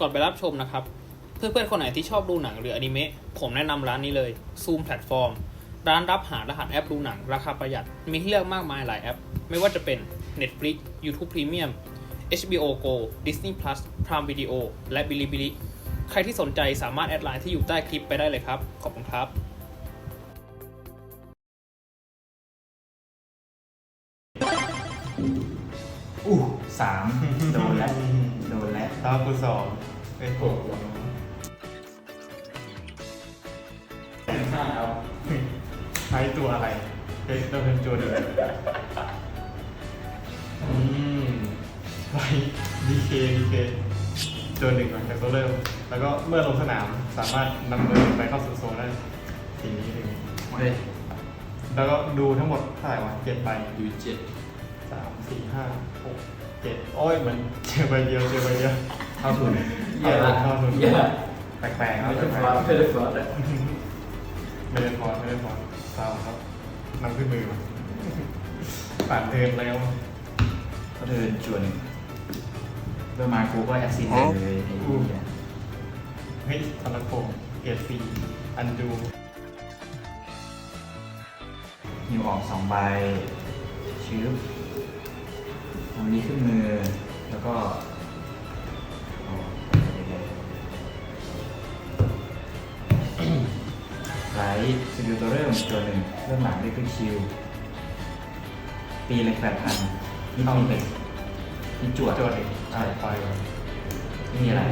ก่อนไปรับชมนะครับ เพื่อนๆคนไหนที่ชอบดูหนังหรืออนิเมะผมแนะนำร้านนี้เลย Zoom Platform ร้านรับหารหัสแอปดูหนังราคาประหยัด มีให้เลือกมากมายหลายแอป ไม่ว่าจะเป็น Netflix YouTube Premium HBO Go Disney Plus Prime Video และ Bilibili ใครที่สนใจสามารถแอดไลน์ที่อยู่ใต้คลิปไปได้เลยครับ ขอบคุณครับอู้สามโดนแล้วโดนแล้ว ถ้ากูสองไอ้หกห้าเอาใช้ตัวอะไรเฮ้ยต้องเป็นตัวเดียวอืมไว้ดีเคดีเคตัวหนึ่งหลังจากตัวเริ่ม แล้วก็เมื่อลงสนามสามารถนำมือไปเข้าสู่โซนได้สีนี้หนึ่งเฮ้ยแล้วก็ดูทั้งหมดเท่าไหร่วะเจ็ดใบดูเจ็ด สามสี่ห้าหกเจ็ดโอ้ยเหมือนเจอใบเดียวเจอใบเดียวเข้าทุนเข้าทุนเข้าทุนเยอะแปลกๆครัไม่บได้แปฟลอสกไม่ได้ฟอสอะๆไม่ได้พอไม่ได้พอเศร้าครับนำขึ้นมือมาผ่านเทิร์นแล้วก็เดินจวนหนึ่งเริ่มมากูก็แอคซิเดนเลยไอ้เหี้ยเฮ้ยทรโขงเกรดซีอันดูหิวออกสองใบชื้อเอานี้ขึ้นมือแล้วก็ไปเลท์สกิลตัวเริ่มตัวหนึ่งเริ่มหลังได้ขึ้นคิวตีเล็กแปดพันนี่มีเล็กนี่จวดจทย์หนึ่งอ่ไปก่อนไม่มีอะไร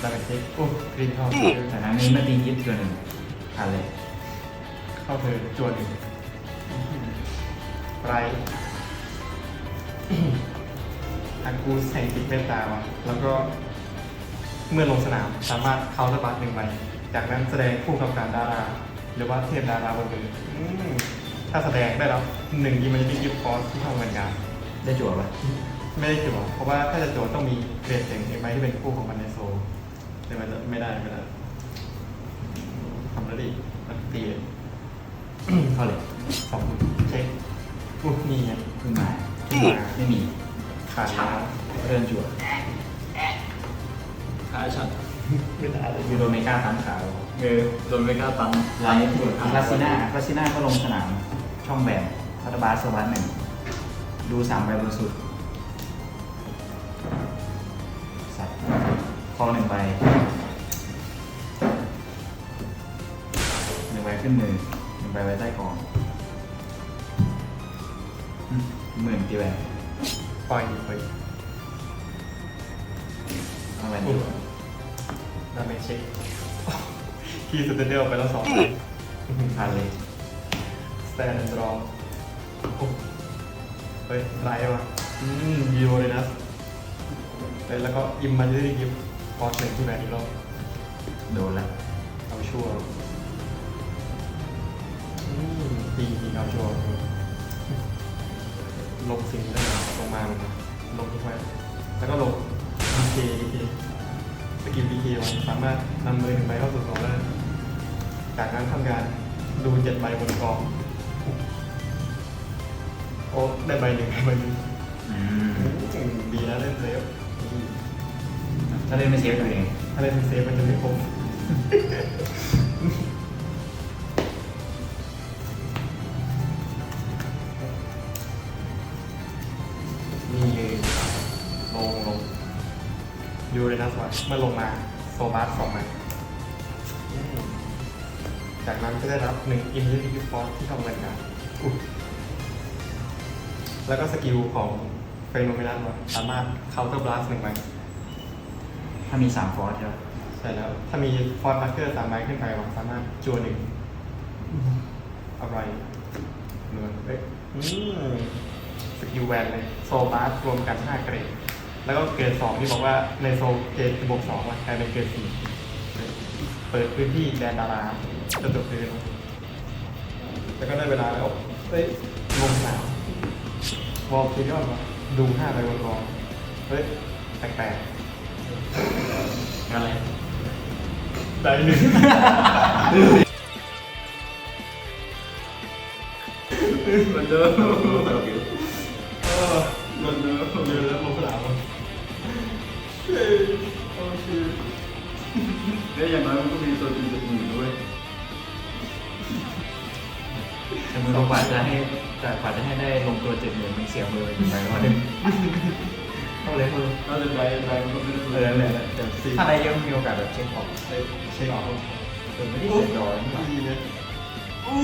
แล้วก็เช็คโอ้กรีนเข้าจากนั้นนี้มาตียิบตัวหนึ่งผ่านเลย เข้าเทิร์นโจทย์หนึ่งไร อันกูแห่งจิตเมตตาวะแล้วก็เมื่อลงสนามสามารถเข้าระบาดหนึ่งใบจากนั้นแสดงคู่กับการดารา หรือว่าเทพดาราบนมืออืมถ้าแสดงได้รับหนึ่งยิมมันจะยิบฟอสที่ทำงานการได้จวดปะไม่ได้จั่วเพราะว่าถ้าจะจั่วต้องมีเกรดเสียงเอ็มไที่เป็นคู่ของมันในโซลแต่มันจะไม่ได้ไม่ได้ทำแล้วดิมันตีเข้าเลยสองเช็คอุ๊ยนี่ไงเพิ่งมาขึ้นมา ไม่มีขาดแล้วเดินจวดขาชัดไม่ได้เลยยูโรเมกาตันขาวเออโดนไม่กล้าตังไลท์คลาสซิน่าคลาสซิน่าก็ลงสนาม ช่องแบนพัตบาสโซบัสหนึ่ง ดูสามใบบนสุด สัตว์คอหนึ่งใบหนึ่งใบขึ้นมือหนึ่งใบไว้ใต้กองอืม หมื่นตีแหวนปล่อยไปเอาแหวนอุ๊ตียดาเมจเช็คคีย์สเตนเดลไปแล้วสองใบผ่านเลยสแตนด์รอเฮ้ยไรวะอืมยูโรเลยนะเฮ้ยแล้วก็ยิมมันจะได้ยิมฟอสหนึ่งที่ไหนอีกรอบโดนแล้วเอาชัวร์อืมดีดีเอาชัวร์ ลงสิ่งได้ลงมาเลยนะลงที่ไว้แล้วก็ลงดีเคดีเคสกิลดีเคมันสามารถนำมือหนึ่งใบเข้าสู่กองได้จากนั้นทำการดูเจ็ดใบบนกอง โอ้ได้ใบหนึ่งได้ใบหนึ่งอืมดีนะเล่นเซฟถ้าเล่นไม่เซฟตัวเองถ้าเล่นเซฟมันจะไม่คม เรนัสวัเมื่อลงมาโซบาสสองมาอืมจากนั้นก็ได้รับหนึ่งอินลิทิฟอร์ที่ทำงานการอุ๊ยแล้วก็สกิลของเฟโนเมนัสวะสามารถเคาน์เตอร์บลัสหนึ่งใบถ้ามีสามฟอร์สใช่ไหมใช่แล้ว ถ้ามีฟอนต์มาร์เกอร์สามใบขึ้นไปวะสามารถจัวหนึ่งอะไรเงินเอ้ยอืมสกิลแวนเลย โซบาสรวมกันห้าเกรด แล้วก็เกรดสองที่บอกว่าในโซเกรดบวกสองกลายเป็นเกรดสี่เปิดพื้นที่แดนดาราจะจบพื้นแล้วก็ได้เวลาแล้วเอ้ยลงสนามวอลคิดยอดวะดูห้าไปบนกองเฮ้ยแปลกๆอะไรได้หนึ่งเหมือนเดิมเออเหมือนเดิม โอเคเนี่ยอย่างน้อยมันก็มีตัวจริงตัวงอนด้วยแต่มืกว่าจะให้แต่กว่าจะให้ได้ลงตัวเจ็ดหมื่นมันเสียมือไปถึงไหนวะเนี่ยต้องเลยมือถ้าจะไปไนก็ไม่ได้เออเลยแต่สี่ถ้าได้เยอะมีโอกาสแบบเช็คออกเช็คออกเออไม่ได้เสียดอยนี่ดีนะอู้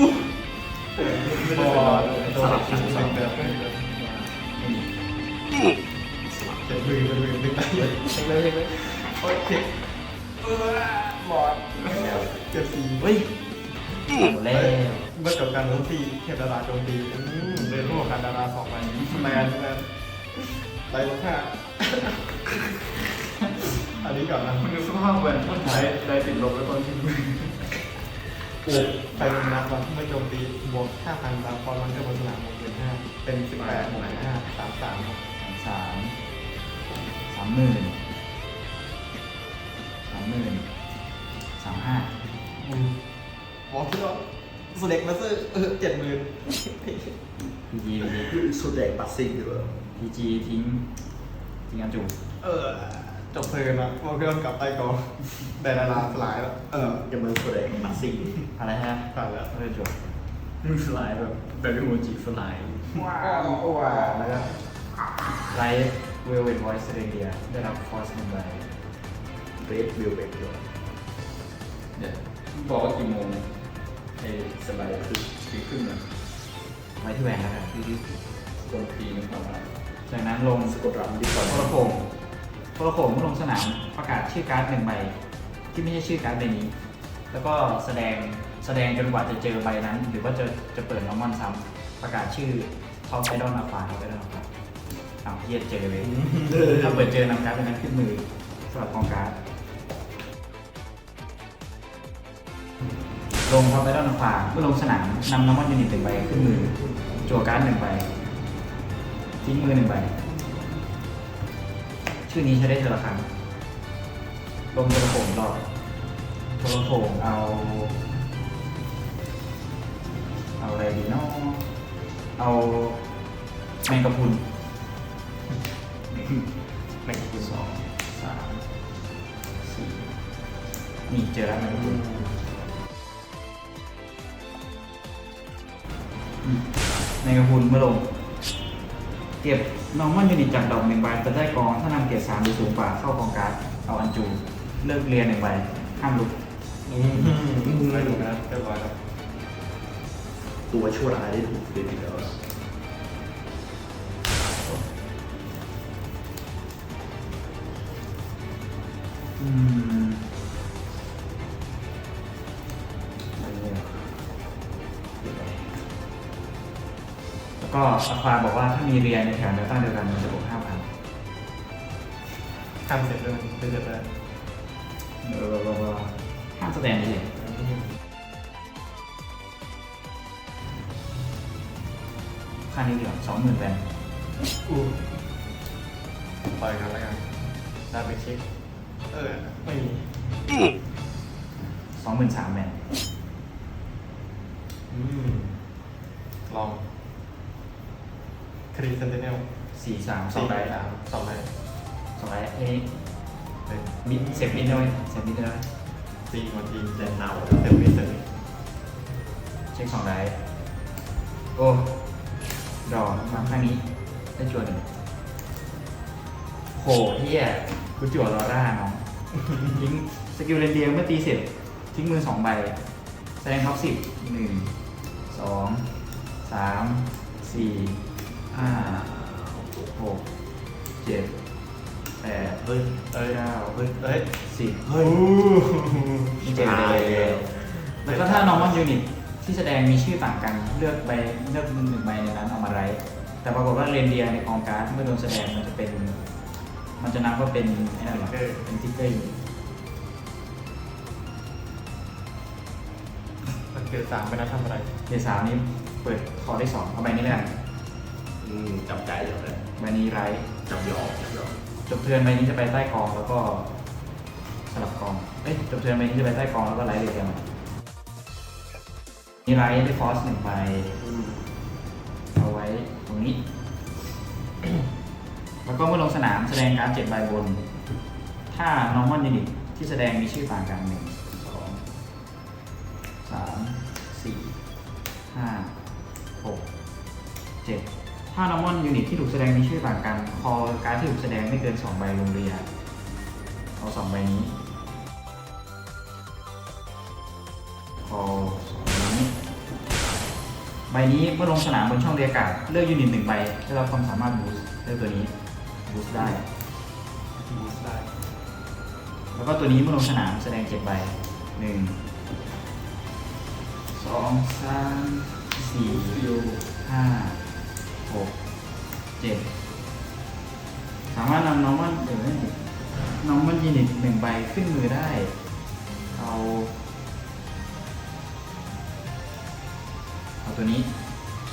พอตัวเด็กชิ้นสองแบบไอเป็นมือดึงไปเช็คเลยเช็คเลยโอ้ยเจ็บหมอนเจ็บสีเฮ้ยหมดแล้วเมื่อจบการโจมตีเทพดาราโจมตีเดินร่วมกันดาราสองใบแมนแมนไรลงค่าอันนี้ก่อนนะมันคือสภาพแหวนมันได้ได้ติดลบแล้วตอนที่มือไปลงนัดวันเมื่อโจมตีบวกห้าพันตามฟอมันเทอร์บนสนามบวกเป็นห้าเป็นสิบวกห้าสามสามสามสามหมื่นสามหมื่นสามห้าบอกที่ว่าสุดเด็กมาซื้อเออเจ็ดหมื่นพีจีพีจีคือสุดแดกปัสซิ่งหรือเปล่าพีจีทิ้งทิ้งอันจูเออจบเทิร์นละโมเกิลกลับใต้กองได้ดาราสลายแล้ว เออจะมันสุดแดกปัสซิ่งอะไรฮะผ่านแล้วเริ่มจบมึงสลายแบบแบบวิโมจิสลายว้าวว้าวแล้วก็ไลฟ์ เวลเวทไวส์เรเดียได้รับคอร์สหนึ่งใบเบรดวิวเบรดด้วยเดี๋ยวบอกว่ากี่โมงไอ้สลายคือคือครึ่งอะไว้ที่แหวนแล้วกันตรงทีนึงประมาณจากนั้นลงสะกดรำดีกว่าโทรโขงโทรโขงเมื่อลงสนามประกาศชื่อการ์ดหนึ่งใบที่ไม่ใช่ชื่อการ์ดใบนี้ แล้วก็แสดงแสดงจนกว่าจะเจอใบนั้น หรือว่าจะจะเปิดนอร์มอนซ้ำประกาศชื่อท็อปไอดอลนาฟาท็อปไอดอลนาฟา อ้าวเฮียเจอเลย ถ้าเปิดเจอนำการ์ดเป็นนั้นขึ้นมือสำหรับกองการ์ดลงท็อปไอดอลนาฟาเมื่อลงสนามนำนอร์มอนยูนิตหนึ่งใบขึ้นมือ จั่วการ์ดหนึ่งใบทิ้งมือหนึ่งใบ ชื่อนี้ใช้ได้เทอละครั้งลงโทรโขงรอบโทรโขงเอา เอาอะไรดีเนาะเอาแมงกะพรุน เจอแล้วแมงกะพรุนอืมแมงกะพุนเมื่อลง เก็บนอร์มอนยูนิตจากดอกหนึ่งใบจะได้กอง ถ้านำเกียรติสามหรือสูงกว่าเข้ากองการ์ดเอาอันจู เลิกเรียนหนึ่งใบห้ามลุกอืมไม่ดูนะเรียบร้อยแล้วตัวชั่วร้ายได้ถูกเปลี่ยนอีกแล้ว แล้วก็อาควาบอกว่าถ้ามีเรียนในแถวแนวตั้งเดียวกันมันจะบวกห้าพันทำเสร็จเลยเสร็จเลยเออห้ามแสดงเลยค่านี้เดียวสองหมื่นแบนอู้ปล่อยกันแล้วกันได้ไปเช็ค เออ ไม่มีสองหมื่นสามแบน อืม ลอง คดีเซนเทเนลสี่สามสองไรสามสองไรสองไรเอ้ยเป็นมิดเซฟมิดด้วยเซฟมิดด้วยตีวันทีแดนเนาเซฟมิสเซฟมิสเช็คสองไรโอ้ดอกมาข้างนี้ได้จวนหนึ่งโหเฮียกูจั่วลอร่าเนาะทิ้งสกิลเรนเดียเมื่อตีเสร็จ ทิ้งมือสองใบ แสดงท็อปสิบหนึ่งสองสามสี่ ห้าหกเจ็ดแปดเฮ้ยเอ้ยเก้าเฮ้ยเฮ้ยสิบเฮ้ยนี่เจอเลยแล้วก็ถ้า normal unit ที่แสดงมีชื่อต่างกันเลือกใบเลือกหนึ่งใบในนั้นเอามาไรแต่ปรากฏว่าเรนเดียในกองการ์ดเมื่อโดนแสดงมันจะเป็น มันจะนับว่าเป็นไอ้นั่นหรอเป็นทิกเกอร์มันเกิดสามไปนะทำอะไรเกียร์สามนี้เปิดคอได้สองเอาใบนี้แล้วกัน อืมจับใจอยู่เลยใบนี้ไรจับยอมจับยอมจบเทือนใบนี้จะไปใต้กองแล้วก็สลับกอง เอ้ยจบเทือนใบนี้จะไปใต้กองแล้วก็ไลท์เรียงมานี่ไลท์ได้ฟอสหนึ่งใบอืมเอาไว้ตรงนี้ แล้วก็เมื่อลงสนามแสดงการดเจ็ดใบบน ถ้า normal unit ที่แสดงมีชื่อต่างกันหนึ่งสองสามสี่ห้าเจ็ด ถ้านอร์มอนยูนิตที่ถูกแสดงมีชื่อต่างกันพอการดที่ถูกแสดงไม่เกิน 2 ใบลงเรียงเอาสองใบนี้พอสองใบนี้ ใบนี้เมื่อลงสนามบนช่องเรียกการ์ดเลือกยูนิตหนึ่งใบได้รับความสามารถบูสต์เลือกตัวนี้บูสต์ได้บูสได้ แล้วก็ตัวนี้เมื่อลงสนามแสดงเจ็ดใบหนึ่งสองสามสี่ห้า หกเจ็ดสามารถนำน้อมันเดี๋ยวนะน้อมันยูนิตหนึ่งใบขึ้นมือได้ เอาเอาตัวนี้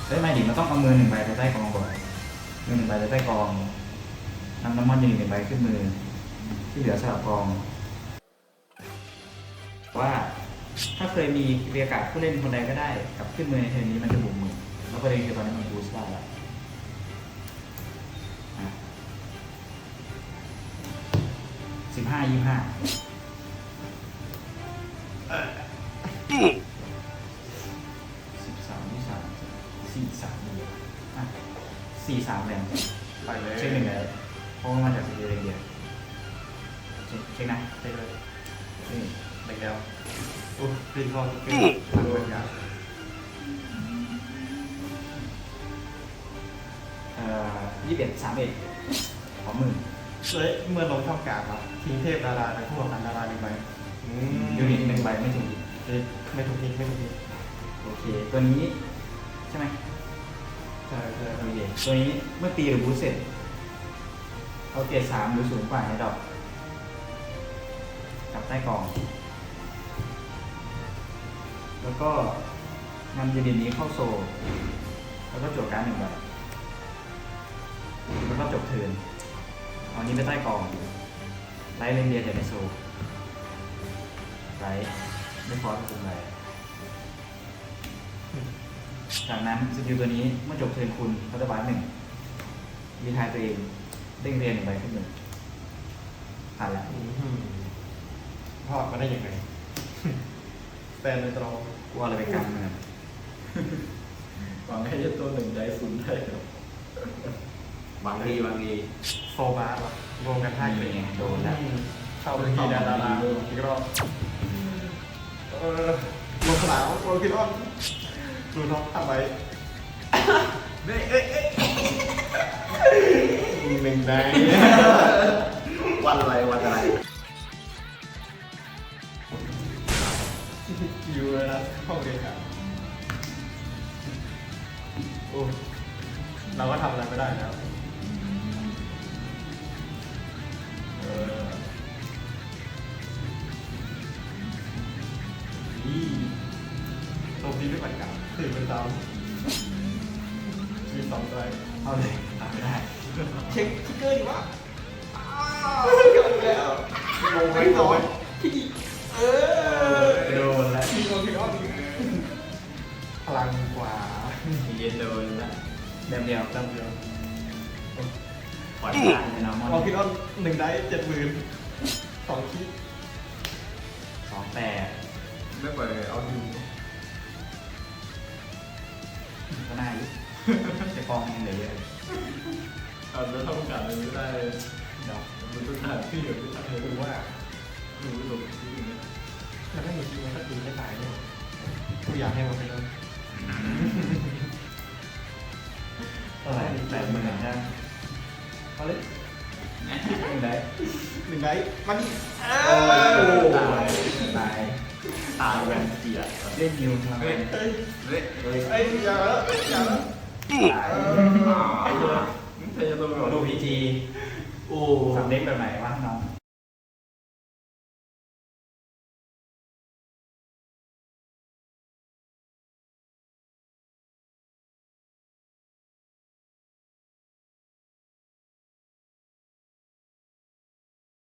เอ้ยไม่ดิมันต้องเอามือหนึ่งใบไปใต้กองก่อนมือหนึ่งใบไปใต้กองนำน้ำมันยูนิตหนึ่งใบขึ้นมือ ที่เหลือสลับกอง ว่าถ้าเคยมีเรียกกาดผู้เล่นคนใดก็ได้กับขึ้นมือในเทนนี้มันจะบุกมือแล้วประเด็นคือตอนนี้มันบูสต์ได้แล้ว สิบห้ายี่ห้าสิบสามยี่สามสี่สามเลยอะสี่สามแรงไปเลยเช็คหนึ่งเลยเพราะว่ามาจากซีเรียเดียเช็คเช็คนะไปเลยเช็คหนึ่งไปแล้วโอ้รีบรอที่เกิดทางบรรยากาศเอ่อยี่สิบเอ็ดสามเอ็ดขอหมื่น เลยเมื่อลงช่องกลางครับทิ้งเทพดาราทั้งคู่ของดาราหนึ่งใบอืมยูนิตหนึ่งใบไม่ถึงเอ๊ะไม่ถูกทิ้งไม่ถูกทิ้งโอเค ตัวนี้ใช่ไหมใช่ใช่โอเคตัวนี้เมื่อตีหรือบูสต์เสร็จเอาเกรดสามหรือสูงกว่าในดอกกลับใต้กล่อง แล้วก็นำยูนิตนี้เข้าโซลแล้วก็โจทย์การดหนึ่งใบแล้วก็จบเทิร์น เอาอันนี้ไปใต้กล่องไลท์เรนเดียร์จากในโซลไลท์ไม่ฟอสเป็นไรจากนั้นสกิลตัวนี้เมื่อจบเทิร์นคุณเขาจะบาร์หนึ่งรีทายตัวเองเด้งเรียนหนึ่งใบขึ้นหนึ่งผ่านแล้วอืมพอดมาได้ยังไงแฟนในตรงกลัวอะไรไปกันเมืองหวังให้จะตัวหนึ่งได้ศูนย์ได้ครับ บางทีบางทีโซบาร์วะรวมกันห้าเกรนี่ดไงโดนแล้ว เข้าไปที่ดาราอีกรอบเออลงสนามโรคิรอนดูน้องทำไมเอ้ยเอ้ยเอ้ยหนึ่งได้วันอะไรวันอะไรคิวเลยนะห้องเรียนอะโอ้เราก็ทำอะไรไม่ได้แล้ว คือเป็นตามชีสองตัวเอาเลยทำไม่ได้เช็คทิกเกอร์ดีวะอ้าวเกิดแล้วลงไปต่อยเออโดนแล้วทีโดนทีออนพลังกว่าเย็นโดนนะเดียวเดียวจำเดียวปล่อยผ่านในน้องมอเอานทีออนหนึ่งได้เจ็ดหมื่นสองคิดสองแปดไม่ปล่อยเอาดู ก็น่าอยู่จะฟองยังเหลือเยอะเอาแล้วทำการอะไรไม่ได้เดี๋ยวมันต้องหาที่อยู่ที่ไหนหรือว่าดูดูที่นี่มันไม่มีคิวมันก็ตีไม่ตายด้วยกูอยากให้มันเป็นเรื่องเท่าไหร่แปดหมื่นใช่ไหมเอาเลยหนึ่งได้หนึ่งได้มันโอ้ต ล่นนิวทำไมเฮ้ยเฮ้ยเฮ้ยเฮ้ยเฮ้ยอย่าแล้วอย่าแล้วไอ้เจ้าไอ้เจ้าตัวแบบดูพีจีโอ้สำเร็จแบบไหน